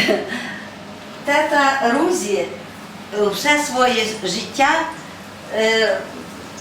Тета Рузі е, все своє життя е,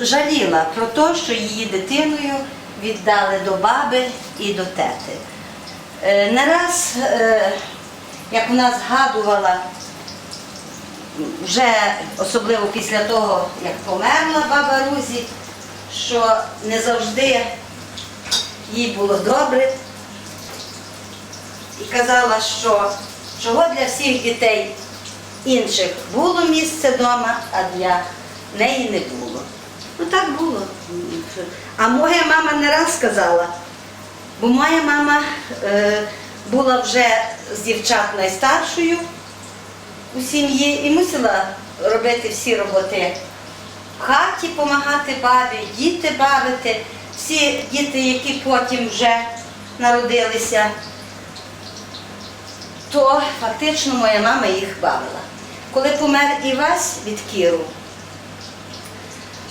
жаліла про те, що її дитиною віддали до баби і до тети. Е, Не раз, як вона згадувала, вже особливо після того, як померла баба Рузі, що не завжди їй було добре. І казала, що чого для всіх дітей інших було місце вдома, а для неї не було. Ну так було. А моя мама не раз сказала, бо моя мама е, була вже з дівчат найстаршою у сім'ї і мусила робити всі роботи в хаті, допомагати бабі, діти бавити. Всі діти, які потім вже народилися, то фактично моя мама їх бавила. Коли помер Івась від Кіру,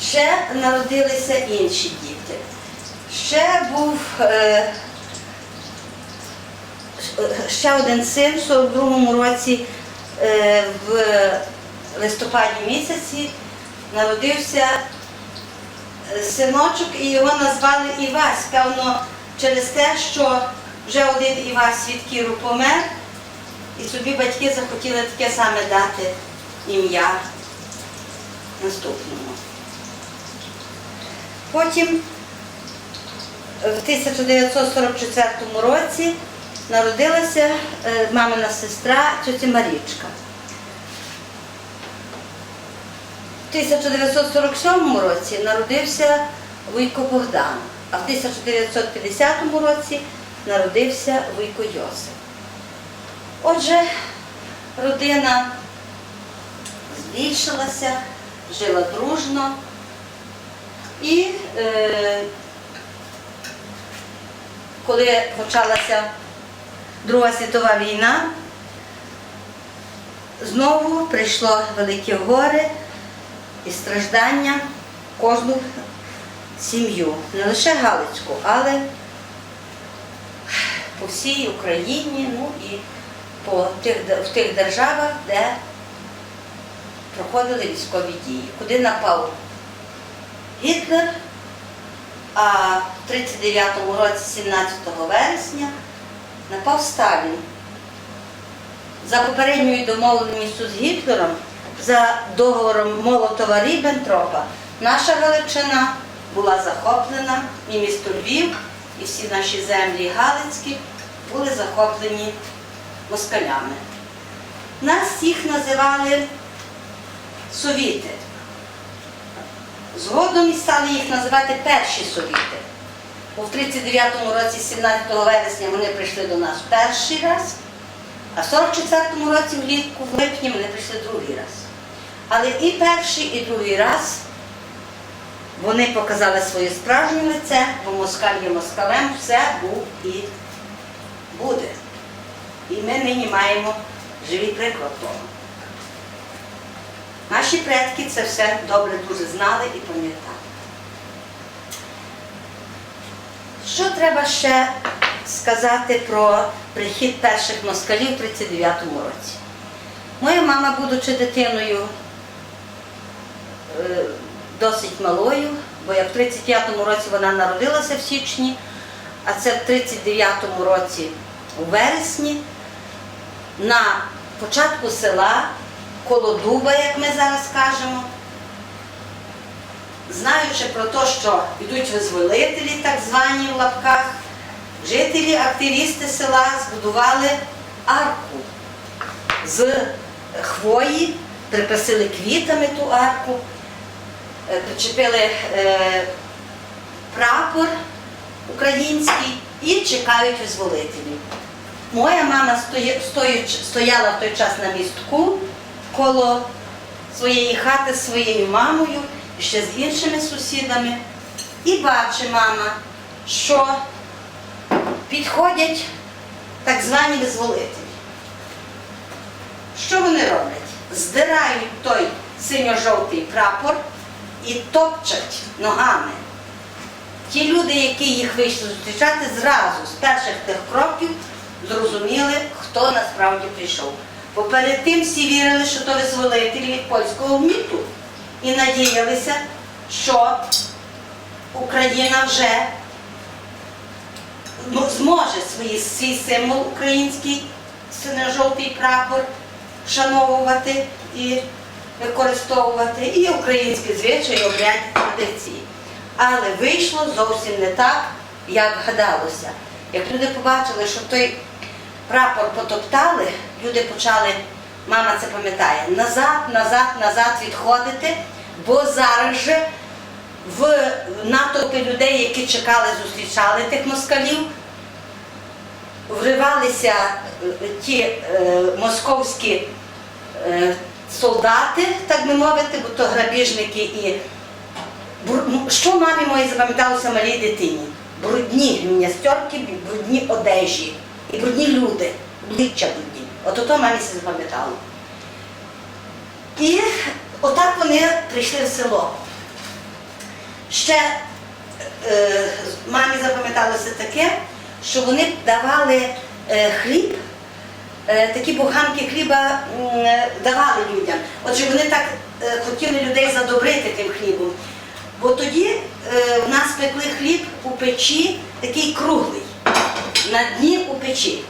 ще народилися інші діти. Ще був е, ще один син в 42-му році е, в листопаді місяці народився е, синочок і його назвали Івась. Певно, через те, що вже один Івась від Кіру помер, і собі батьки захотіли таке саме дати ім'я наступному. Потім в 1944 році народилася е, мамина сестра тетя Марічка. В 1947 році народився Вуйко Богдан, а в 1950 році народився Вуйко Йосип. Отже, родина збільшилася, жила дружно. І е, коли почалася Друга світова війна, знову прийшло велике горе і страждання кожну сім'ю, не лише Галицьку, але по всій Україні, ну і по тих, в тих державах, де проходили військові дії, куди напав Гітлер, а в 39-му році, 17 вересня, напав Сталін. За попередньою домовленістю з Гітлером, за договором Молотова Ріббентропа, наша Галичина була захоплена, і місто Львів, і всі наші землі Галицькі були захоплені москалями. Нас всіх називали совіти. Згодом і стали їх називати перші совіти. В 39-му році, 17 вересня, вони прийшли до нас перший раз, а в 44-му році влітку, в липні, вони прийшли другий раз. Але і перший, і другий раз вони показали своє справжнє лице, бо москаль є москалем, все був і буде. І ми нині маємо живий приклад того. Наші предки це все добре дуже знали і пам'ятали. Що треба ще сказати про прихід перших москалів у 39-му році? Моя мама, будучи дитиною е, досить малою, бо як в 35-му році вона народилася в січні, а це в 39-му році у вересні, на початку села коло дуба, як ми зараз кажемо, знаючи про те, що йдуть визволителі, так звані в лапках, жителі, активісти села збудували арку з хвої, припасили квітами ту арку, е, причепили е, прапор український і чекають визволителів. Моя мама стояла в той час на містку коло своєї хати з своєю мамою, і ще з іншими сусідами, і бачить мама, що підходять так звані визволителі. Що вони роблять? Здирають той синьо-жовтий прапор і топчать ногами. Ті люди, які їх вийшли зустрічати, зразу з перших тих кроків зрозуміли, хто насправді прийшов. Бо перед тим всі вірили, що то визволителі від польського міту. І надіялися, що Україна вже ну, зможе свої, свій символ український, синьо-жовтий прапор, вшановувати і використовувати, і українські звичаї, обряд традиції. Але вийшло зовсім не так, як гадалося. Як люди побачили, що той прапор потоптали, люди почали, мама це пам'ятає, назад, назад, назад відходити, бо зараз же в натовпі людей, які чекали, зустрічали тих москалів, вривалися е, ті е, московські е, солдати, так би мовити, бо то грабіжники і ну, що мамі моїй запам'яталося малій дитині? Брудні гімнастерки, брудні одежі і брудні люди, обличчя брудні. От ото мамі це запам'ятало. І отак вони прийшли в село. Ще е, мамі запам'яталося таке, що вони давали е, хліб, е, такі буханки хліба е, давали людям. Отже, вони так е, хотіли людей задобрити тим хлібом. Бо тоді е, в нас пекли хліб у печі, такий круглий, на дні у печі.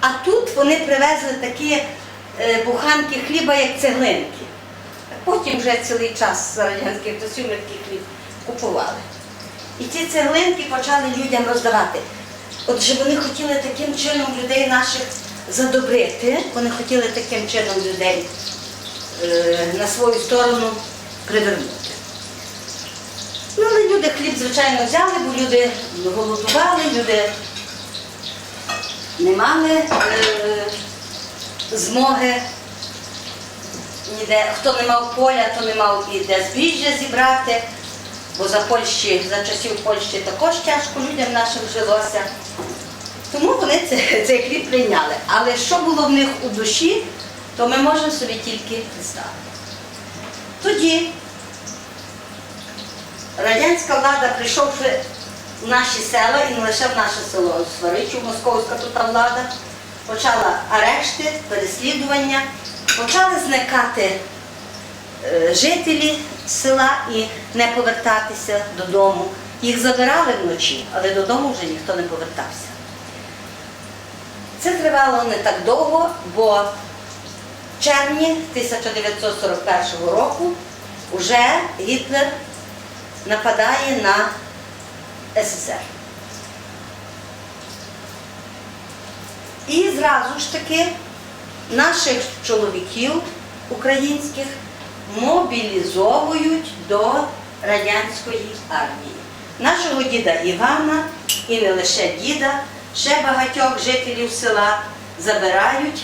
А тут вони привезли такі е, буханки хліба, як цеглинки. Потім вже цілий час за радянських часів хліб купували. І ці цеглинки почали людям роздавати. Отже, вони хотіли таким чином людей наших задобрити, вони хотіли таким чином людей е, на свою сторону привернути. Ну, але люди хліб, звичайно, взяли, бо люди голодували, люди не мали е, змоги ніде. Хто не мав поля, то не мав і де збіжжя зібрати, бо за Польщі, за часів Польщі також тяжко людям нашим жилося. Тому вони це- цей хліб прийняли. Але що було в них у душі, то ми можемо собі тільки представити. Тоді радянська влада, прийшовши в наші села і не лише в наше село Сваричів, московська тут влада, почала арешти, переслідування, почали зникати е, жителі села і не повертатися додому. Їх забирали вночі, але додому вже ніхто не повертався. Це тривало не так довго, бо в червні 1941 року вже Гітлер нападає на СССР. І зразу ж таки наших чоловіків українських мобілізовують до радянської армії. Нашого діда Івана і не лише діда, ще багатьох жителів села забирають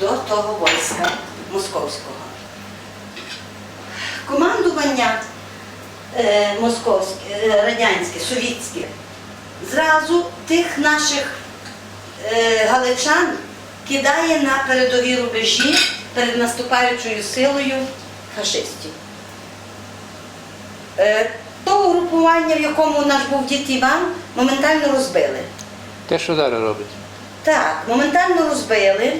до того війська московського. Командування е, московське, е, радянське, совєтське, зразу тих наших е, галичан кидає на передові рубежі перед наступаючою силою фашистів. Того групування, в якому наш був дід Іван, моментально розбили. Те, що зараз робить. Так, моментально розбили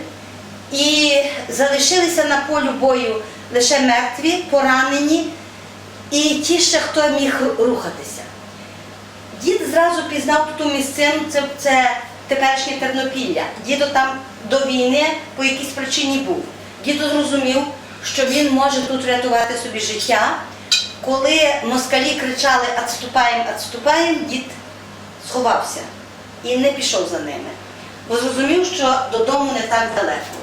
і залишилися на полю бою лише мертві, поранені і ті ще, хто міг рухатися. Дід зразу пізнав ту місцину, це, це теперішнє Тернопілля. Дідо там до війни по якійсь причині був. Дідо зрозумів, що він може тут врятувати собі життя. Коли москалі кричали «Отступаємо, отступаємо», дід сховався і не пішов за ними. Бо зрозумів, що додому не так далеко.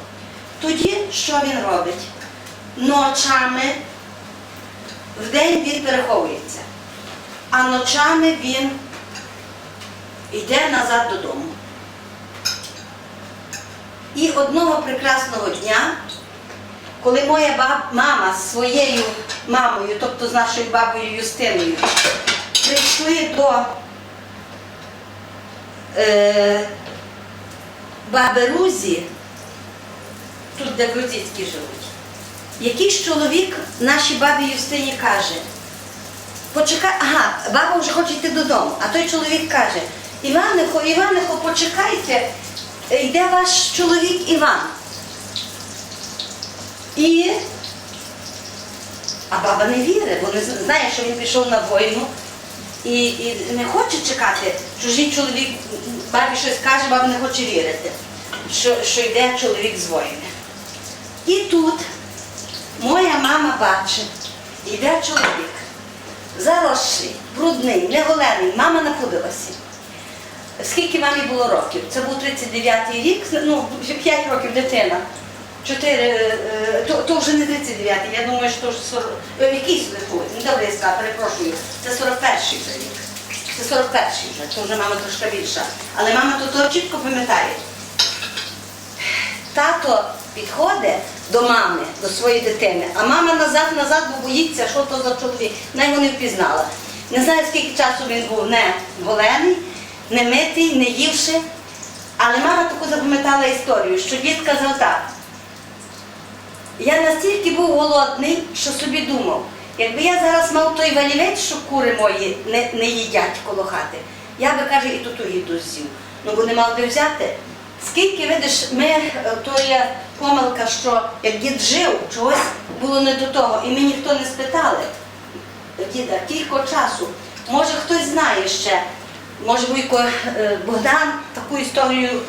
Тоді що він робить? Ночами, вдень він переховується, а ночами він йде назад додому. І одного прекрасного дня, коли моя баб, мама з своєю мамою, тобто з нашою бабою Юстиною, прийшли до е, баби Рузі, тут де Грузицькі живуть, якийсь чоловік нашій бабі Юстині каже, почекай, ага, баба вже хоче йти додому, а той чоловік каже, Іванихо, Іванихо, почекайте, е, йде ваш чоловік Іван. І а баба не вірить, бо не знає, що він пішов на війну і, і не хоче чекати. Чужий чоловік бабі щось каже, баба не хоче вірити, що, що йде чоловік з воїни. І тут моя мама бачить, йде чоловік, заросший, брудний, неголений, мама напудилася. Скільки мамі було років? Це був 39-й рік, ну, 5 років дитина. 4, то, то вже не 39-й, я думаю, що вже 40, е, якийсь виходить, не добре я перепрошую, це 41-й вже рік. Це 41-й вже, то вже мама трошки більша. Але мама то чітко пам'ятає. Тато підходить до мами, до своєї дитини, а мама назад, назад, бо боїться, що то за чоловік. Його не впізнала. Не знаю, скільки часу він був не голений, не митий, не ївши. Але мама таку запам'ятала історію, що дід казав так. Я настільки був голодний, що собі думав, якби я зараз мав той валівець, що кури мої не, не їдять коло хати, я би каже, і ту ту їду з'їв. Ну бо не мав де взяти. Скільки видиш, ми е, то є помилка, що як дід жив, чогось було не до того, і ми ніхто не спитали. Діда, кілько часу. Може хтось знає ще, може Вуйко е, Богдан таку історію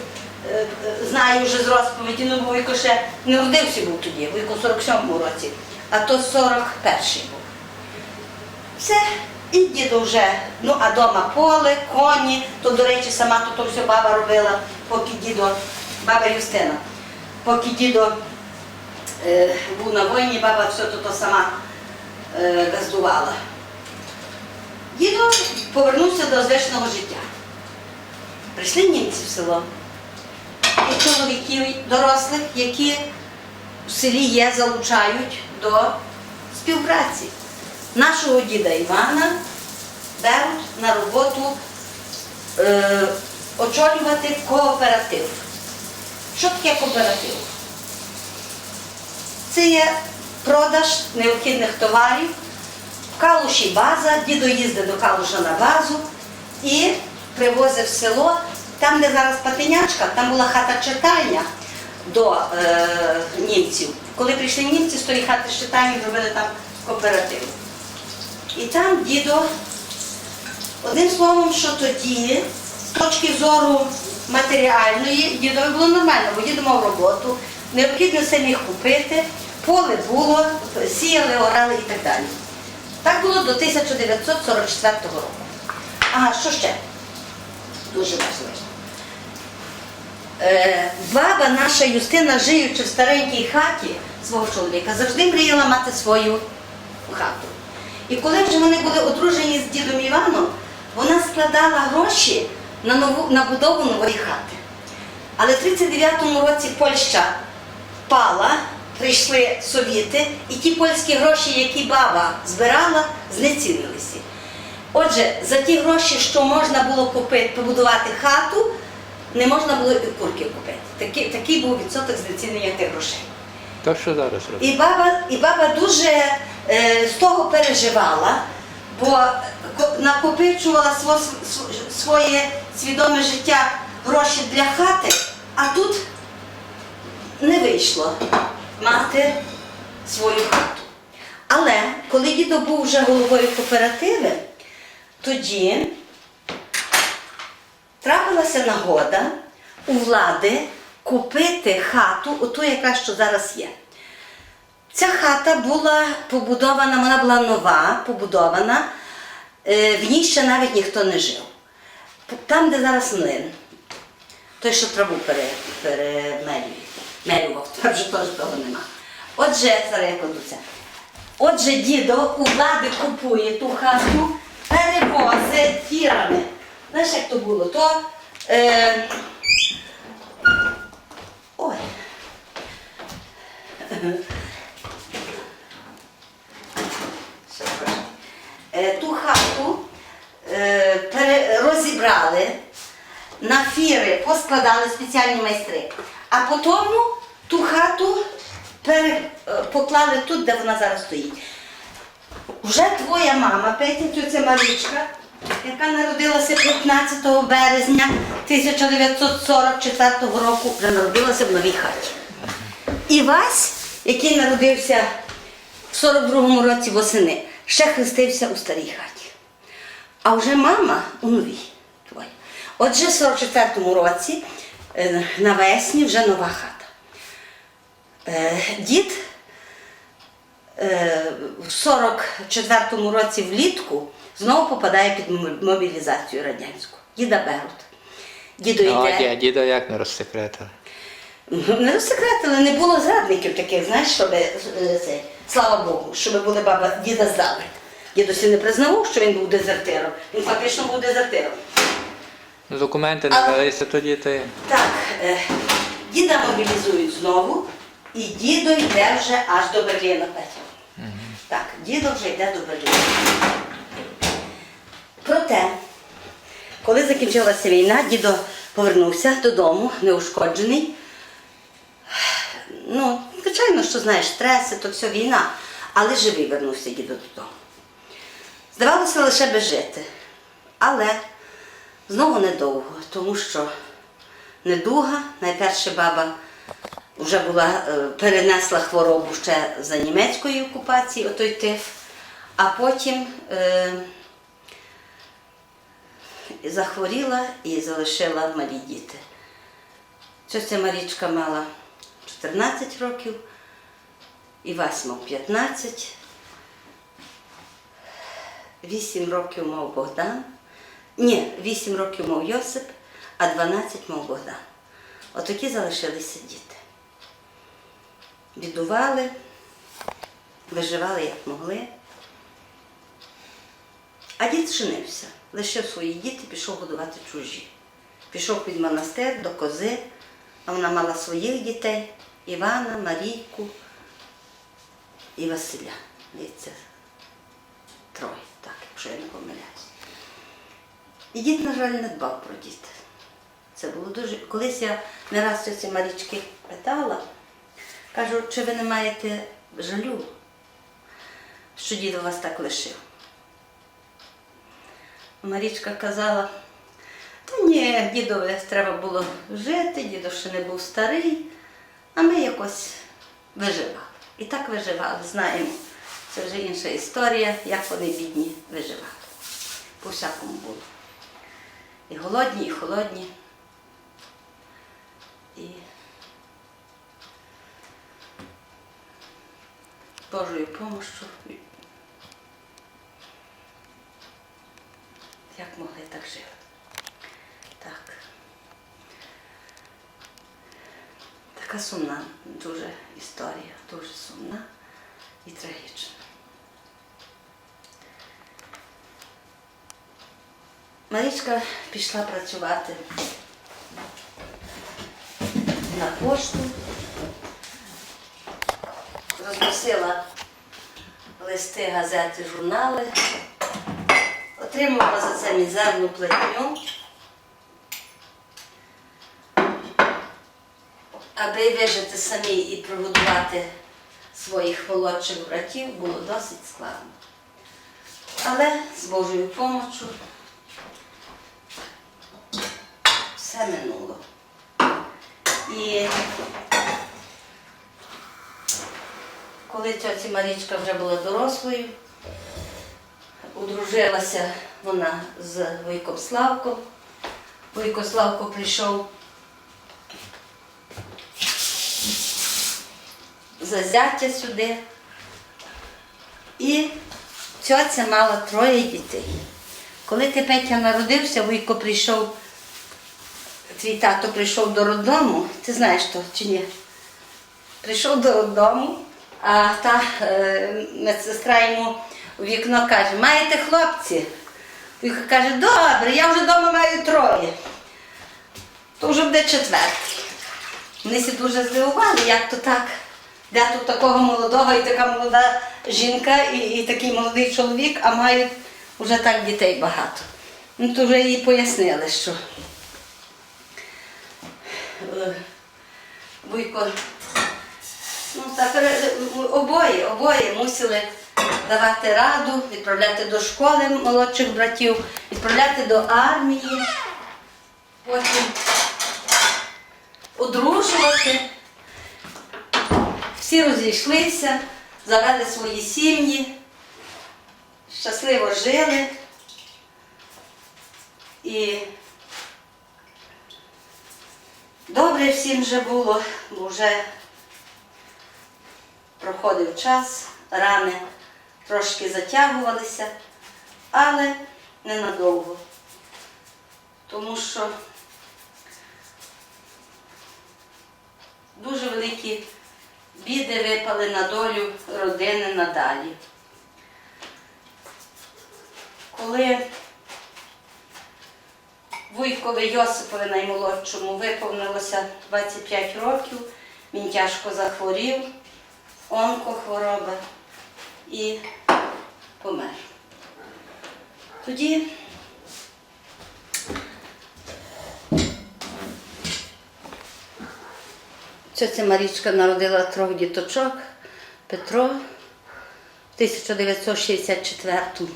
е, знає вже з розповіді, ну Вуйко ще не родився був тоді, Вуйко в 47-му році, а то 41-й був. Все, і дідо вже, ну а дома поле, коні, то, до речі, сама тут то все баба робила, поки дідо, баба Юстина, поки дідо е, був на війні, баба все то, сама е, газдувала. Дідо повернувся до звичного життя. Прийшли німці в село. І чоловіків дорослих, які в селі є, залучають до співпраці. Нашого діда Івана беруть на роботу е, очолювати кооператив. Що таке кооператив? Це є продаж необхідних товарів. В Калуші база, дідо їздить до Калуша на базу і привозив в село, там, де зараз патинячка, там була хата читальня до е, німців. Коли прийшли німці, з тої хати читальні зробили там кооператив. І там дідо, одним словом, що тоді, з точки зору матеріальної, дідові було нормально, бо дідо мав роботу, необхідно все міг купити, поле було, сіяли, орали і так далі. Так було до 1944 року. Ага, що ще? Дуже важливо. Е, баба наша Юстина, живучи в старенькій хаті свого чоловіка, завжди мріяла мати свою хату. І коли вже вони були одружені з дідом Іваном, вона складала гроші на, нову, на будову нової хати. Але в 39-му році Польща впала, прийшли совєти, і ті польські гроші, які баба збирала, знецінилися. Отже, за ті гроші, що можна було купити, побудувати хату, не можна було і курки купити. Такий, такий був відсоток знецінення тих грошей. То що зараз робить? І баба, і баба дуже е, з того переживала, бо накопичувала своє свідоме життя гроші для хати, а тут не вийшло мати свою хату. Але коли дідо був вже головою кооперативи, тоді трапилася нагода у влади купити хату, оту, яка що зараз є. Ця хата була побудована, вона була нова, побудована, е, в ній ще навіть ніхто не жив. Там, де зараз млин, той, що траву пере, перемелює, мелював, там вже теж того нема. Отже, зараз я кладу. Отже, дідо у влади купує ту хату, перевозить фірами. Знаєш, як то було? То, е, ой. Ще трошки. Е, Ту хату е, розібрали, на фіри поскладали спеціальні майстри, а потім ту хату е, поклали тут, де вона зараз стоїть. Вже твоя мама, Петя, це Марічка, яка народилася 15 березня 1944 року, вже народилася в новій хаті. І Вась, який народився в 42-му році восени, ще хрестився у старій хаті. А вже мама у новій твоя. Отже, в 44-му році е, навесні вже нова хата. Е, Дід е, в 44-му році влітку знову попадає під мобілізацію радянську. Діда беруть. Діду Ну, а діда як не розсекретили? Не розсекретили, не було зрадників таких, знаєш, щоб е, це, слава Богу, щоб були баба діда здали. Дідусь не признавав, що він був дезертиром. Він фактично був дезертиром. Ну, Документи не Але- велися тоді, ти. Так, е, діда мобілізують знову, і дідо йде вже аж до Берліна, Петя. Так, дідо вже йде до Берліна. Проте, коли закінчилася війна, дідо повернувся додому, неушкоджений. Ну, звичайно, що знаєш, стреси, то все війна, але живий вернувся дідо додому. Здавалося лише би жити. Але знову недовго, тому що недуга, найперше баба вже була, е, перенесла хворобу ще за німецької окупації, отой тиф, а потім е, захворіла і залишила малі діти. Ця Марічка мала 14 років, і Вась мав 15. 8 років мав Богдан. Ні, 8 років мав Йосип, а 12 мав Богдан. Отакі залишилися діти. Бідували, виживали як могли. А дід женився, лишив свої діти, пішов годувати чужі. Пішов під монастир до кози, а вона мала своїх дітей Івана, Марійку і Василя. Це троє, так, якщо я не помиляюсь. І дід, на жаль, не дбав про діти. Це було дуже. Колись я не раз ці Марічки питала, кажу, чи ви не маєте жалю, що дід вас так лишив? Марічка казала, та ні, дідові треба було жити, дідо ще не був старий, а ми якось виживали. І так виживали, знаємо. Це вже інша історія, як вони бідні виживали. По всякому було. І голодні, і холодні. І Божою помощю. Як могли так жити? Так. Така сумна дуже історія, дуже сумна і трагічна. Марічка пішла працювати на пошту, розносила листи, газети, журнали, отримувала за це мізерну платню, аби вижити самі і прогодувати своїх молодших братів було досить складно. Але з Божою допомогою все минуло. І коли тьоці Марічка вже була дорослою, одружилася вона з Войком Славком. Войко Славко прийшов за зятя сюди. І цьоця мала троє дітей. Коли ти Петя народився, Вуйко прийшов, твій тато прийшов до роддому, ти знаєш то чи ні? Прийшов до роддому, а та е, медсестра йому у вікно каже, маєте хлопці? Вуйко каже, добре, я вже вдома маю троє. То вже буде четвертий. Вони всі дуже здивували, як то так. Де тут такого молодого і така молода жінка, і, і такий молодий чоловік, а мають вже так дітей багато. Ну, то вже їй пояснили, що е, Вуйко, ну так, е, обоє, обоє мусили давати раду, відправляти до школи молодших братів, відправляти до армії, потім одружувати. Всі розійшлися, завели свої сім'ї, щасливо жили. І добре всім вже було, бо вже проходив час, рани трошки затягувалися, але ненадовго. Тому що дуже великі біди випали на долю родини надалі. Коли Вуйкові Йосипові наймолодшому виповнилося 25 років, він тяжко захворів, онкохвороба і помер. Тоді Ця Марічка народила трьох діточок Петро в 1964-му.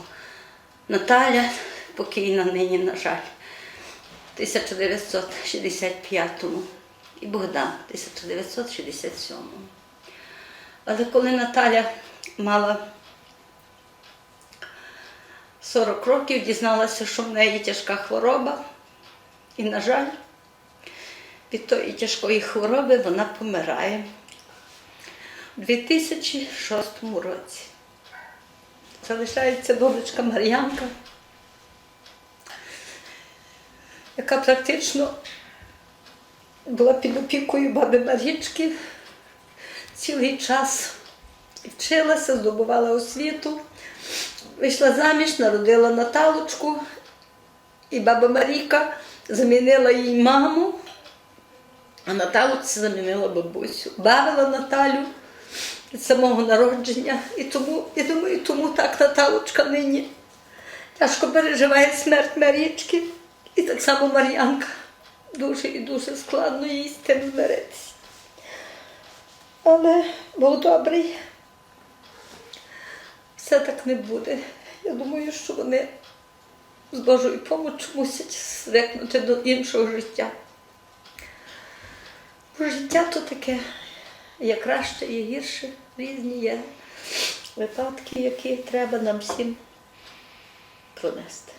Наталя покійна нині, на жаль, в 1965-му. І Богдан в 1967-му. Але коли Наталя мала 40 років, дізналася, що в неї тяжка хвороба. І, на жаль, від тої тяжкої хвороби вона помирає у 2006 році. Залишається донечка Мар'янка, яка практично була під опікою баби Марічки цілий час. Вчилася, здобувала освіту, вийшла заміж, народила Наталочку, і баба Маріка замінила їй маму. А Наталу це замінила бабусю. Бавила Наталю від самого народження. І тому, я думаю, тому так Наталочка нині тяжко переживає смерть Марічки. І так само Мар'янка. Дуже і дуже складно їй з тим змиритися. Але Бог добрий. Все так не буде. Я думаю, що вони з Божою допомогою мусять звикнути до іншого життя. Життя то таке, є краще, є гірше, різні є випадки, які треба нам всім пронести.